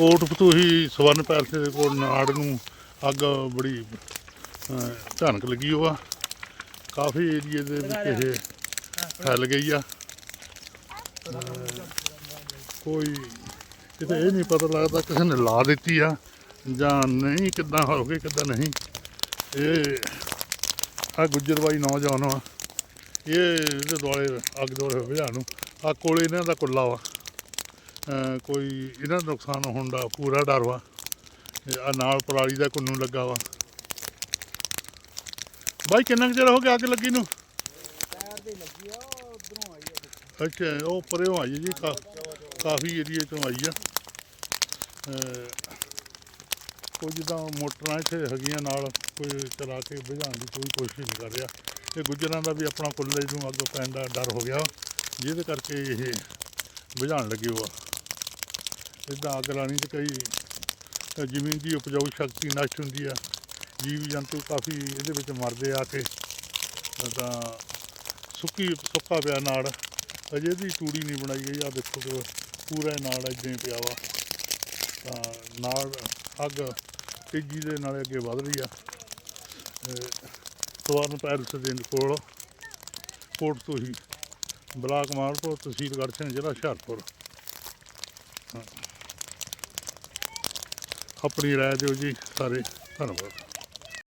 ਕੋਟ ਫਤੂਹੀ ਸਵਰਨ palace ਦੇ ਕੋਲ ਨਾੜ ਨੂੰ ਅੱਗ ਬੜੀ ਅਹ, ਭਿਆਨਕ ਲੱਗੀ ਹੋਆ ਕਾਫੀ ਏਰੀਏ ਦੇ ਵਿੱਚ ਇਹ ਫੈਲ ਗਈ ਆ। ਕੋਈ ਕਿਤੇ ਇਹ ਨਹੀਂ ਪਤਾ ਲੱਗਦਾ ਕਿਸੇ ਨੇ ਲਾ ਦਿੱਤੀ ਆ ਜਾਂ ਨਹੀਂ ਕਿੱਦਾਂ ਹੋ ਗਈ ਕਿੱਦਾਂ ਨਹੀਂ। ਇਹ ਆ ਗੁੱਜਰਬਾਈ ਨੌਜਵਾਨ ਆ। ਇਹ ਇਹਦੇ ਦੁਆਲੇ ਅੱਗ ਦੁਆਲੇ ਵਿਝਾ ਨੂੰ। ਆ ਕੋਲੇ ਇਹਨਾਂ ਦਾ ਕੁੱਲਾ ਵਾ। ਕੋਈ ਇਹਨਾਂ ਦਾ ਨੁਕਸਾਨ ਹੋਣ ਦਾ ਪੂਰਾ ਡਰ ਵਾ। ਆ ਨਾਲ ਪਰਾਲੀ ਦਾ ਕੁੰਨੂ ਲੱਗਾ ਵਾ। ਬਾਈ, ਕਿੰਨਾ ਕੁ ਚਿਰ ਹੋ ਗਿਆ ਅੱਗ ਲੱਗੀ ਨੂੰ? ਅੱਛਾ, ਉਹ ਪਰੇ ਆਈ ਜੀ, ਕਾ- ਕਾਫੀ ਏਰੀਏ ਚੋਂ ਆਈ ਆ। ਅਹ ਕੋਈ ਜਿੱਦਾਂ ਮੋਟਰਾਂ ਇੱਥੇ ਹੈਗੀਆਂ ਨਾਲ ਕੋਈ ਚਲਾ ਕੇ ਬੁਝਾਉਣ ਦੀ ਕੋਈ ਕੋਸ਼ਿਸ਼ ਨਹੀਂ ਕਰ ਰਿਹਾ। ਤੇ ਗੁੱਜਰਾਂ ਦਾ ਵੀ ਆਪਣਾ ਕੁੱਲੇ ਨੂੰ ਅੱਗ ਪੈਣ ਦਾ ਡਰ ਹੋ ਗਿਆ। ਜਿਹਦੇ ਕਰਕੇ ਇਹ ਬੁਝਾਉਣ ਲੱਗੇ ਹੋਆ ਇਦਾਂ ਅੱਗ ਲਾਣੀ ਤੇ ਕਈ ਜ਼ਮੀਨ ਦੀ ਉਪਜਾਊ ਸ਼ਕਤੀ ਨਸ਼ਟ ਹੁੰਦੀ ਆ, ਜੀਵ ਜੰਤੂ ਕਾਫੀ ਇਹਦੇ ਵਿੱਚ ਮਰਦੇ ਆ ਕੇ। ਤਾਂ ਸੁੱਕੀ, ਸੁੱਕਾ ਪਿਆ ਨਾੜ। ਅਜੇ ਦੀ ਤੂੜੀ ਨਹੀਂ ਬਣਾਈ ਗਈ। ਆ ਦੇਖੋ ਕਿ ਪੂਰਾ ਨਾੜ ਇਦਾਂ ਪਿਆ ਵਾ। ਤਾਂ ਨਾੜ, ਅੱਗ ਤੇਜ਼ੀ ਦੇ ਨਾਲ ਅੱਗੇ ਵਧ ਰਹੀ ਆ। ਅਹ ਸਵਰਨ ਪੈਲਸ ਦੇ ਕੋਲ ਕੋਟ ਤੋਂ ਹੀ ਬਲਾਕ ਮਾਲਪੁਰ ਤਹਿਸੀਲ ਗੜ੍ਹਸ਼ੰਕਰ ਜ਼ਿਲ੍ਹਾ ਹੁਸ਼ਿਆਰਪੁਰ। ਹਾਂ। ਆਪਣੀ ਰਾਏ ਦਿਓ ਜੀ ਸਾਰੇ ਧੰਨਵਾਦ।